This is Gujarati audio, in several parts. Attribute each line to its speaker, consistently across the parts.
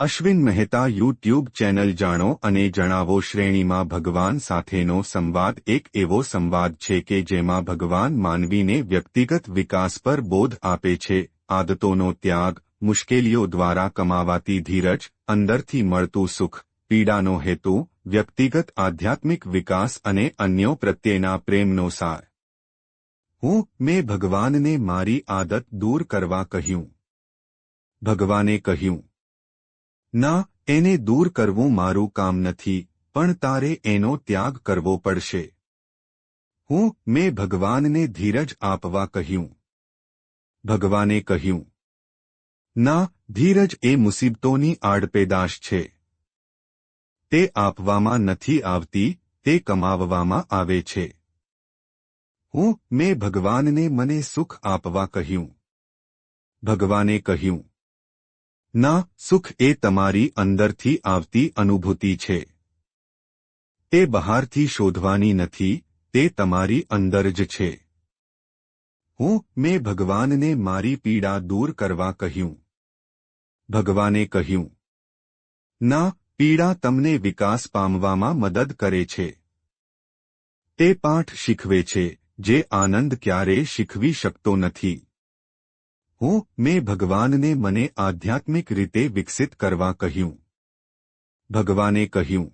Speaker 1: અશ્વિન મહેતા યુટ્યુબ ચેનલ જાણો અને જણાવો શ્રેણીમાં ભગવાન સાથેનો સંવાદ, એક એવો સંવાદ છે કે જેમાં ભગવાન માનવીને વ્યક્તિગત વિકાસ પર બોધ આપે છે, આદતોનો ત્યાગ, મુશ્કેલીઓ દ્વારા કમાવાતી ધીરજ, અંદરથી મળતું સુખ, પીડાનો હેતુ, વ્યક્તિગત આધ્યાત્મિક વિકાસ અને અન્યો પ્રત્યેના પ્રેમનો સાર. હું, મેં ભગવાનને મારી આદત દૂર કરવા કહ્યું. ભગવાને કહ્યું ના, એને દૂર કરવું મારું કામ નથી, પણ તારે એનો ત્યાગ કરવો પડશે. હું, મેં ભગવાનને ધીરજ આપવા કહ્યું. ભગવાને કહ્યું, ના, ધીરજ એ મુસીબતોની આડપેદાશ છે. તે આપવામાં નથી આવતી, તે કમાવવામાં આવે છે. હું, મેં ભગવાનને મને સુખ આપવા કહ્યું. ભગવાને કહ્યું ના, સુખ એ તમારી અંદરથી આવતી અનુભૂતિ છે. તે બહારથી શોધવાની નથી, તે તમારી અંદર જ છે. હું, મેં ભગવાનને મારી પીડા દૂર કરવા કહ્યું. ભગવાને કહ્યું, ના, પીડા તમને વિકાસ પામવામાં મદદ કરે છે. તે પાઠ શીખવે છે, જે આનંદ ક્યારે શીખવી શકતો નથી. હું મેં ભગવાનને મને આધ્યાત્મિક રીતે વિકસિત કરવા કહ્યું ભગવાને કહ્યું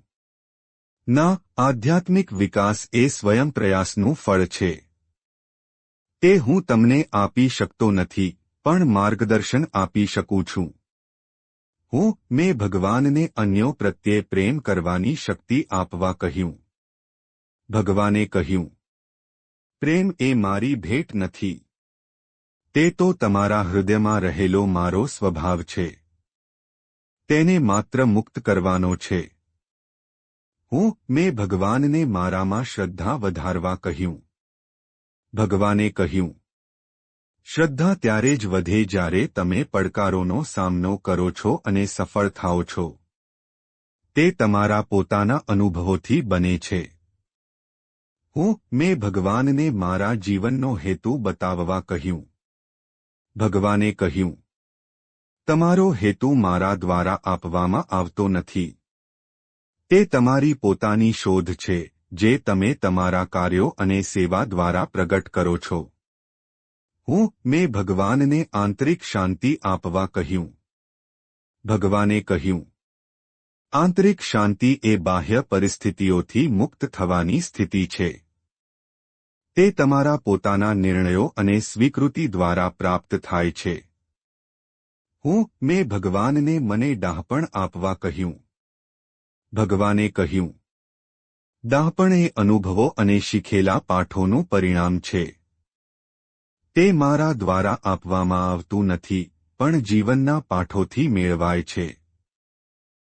Speaker 1: ના આધ્યાત્મિક વિકાસ એ સ્વયં પ્રયાસનું ફળ છે તે હું તમને આપી શકતો નથી પણ માર્ગદર્શન આપી શકું છું હું મેં ભગવાનને અન્યો પ્રત્યે પ્રેમ કરવાની શક્તિ આપવા કહ્યું ભગવાને કહ્યું પ્રેમ એ મારી ભેટ નથી તે તો તમારા હૃદયમાં રહેલો મારો સ્વભાવ છે. તેને માત્ર મુક્ત કરવાનો છે. હું, મેં ભગવાનને મારામાં શ્રદ્ધા વધારવા કહ્યું. ભગવાને કહ્યું, શ્રદ્ધા ત્યારે જ વધે જ્યારે તમે પડકારોનો સામનો કરો છો અને સફળ થાઓ છો. તે તમારા પોતાના અનુભવોથી બને છે. હું, મેં ભગવાનને મારા જીવનનો હેતુ બતાવવા કહ્યું. ભગવાને કહ્યું, તમારો હેતુ મારા દ્વારા આપવામાં આવતો નથી. તે તમારી પોતાની શોધ છે, જે તમે તમારા કાર્યો અને સેવા દ્વારા પ્રગટ કરો છો. હું મેં ભગવાનને આંતરિક શાંતિ આપવા કહ્યું. ભગવાને કહ્યું, આંતરિક શાંતિ એ બાહ્ય પરિસ્થિતિઓથી મુક્ત થવાની સ્થિતિ છે. તે તમારા પોતાના નિર્ણયો અને સ્વીકૃતિ દ્વારા પ્રાપ્ત થાય છે. હું, મેં ભગવાનને મને ડાહપણ આપવા કહ્યું. ભગવાને કહ્યું, ડાહપણ એ અનુભવો અને શીખેલા પાઠોનું પરિણામ છે. તે મારા દ્વારા આપવામાં આવતું નથી, પણ જીવનના પાઠોથી મેળવાય છે.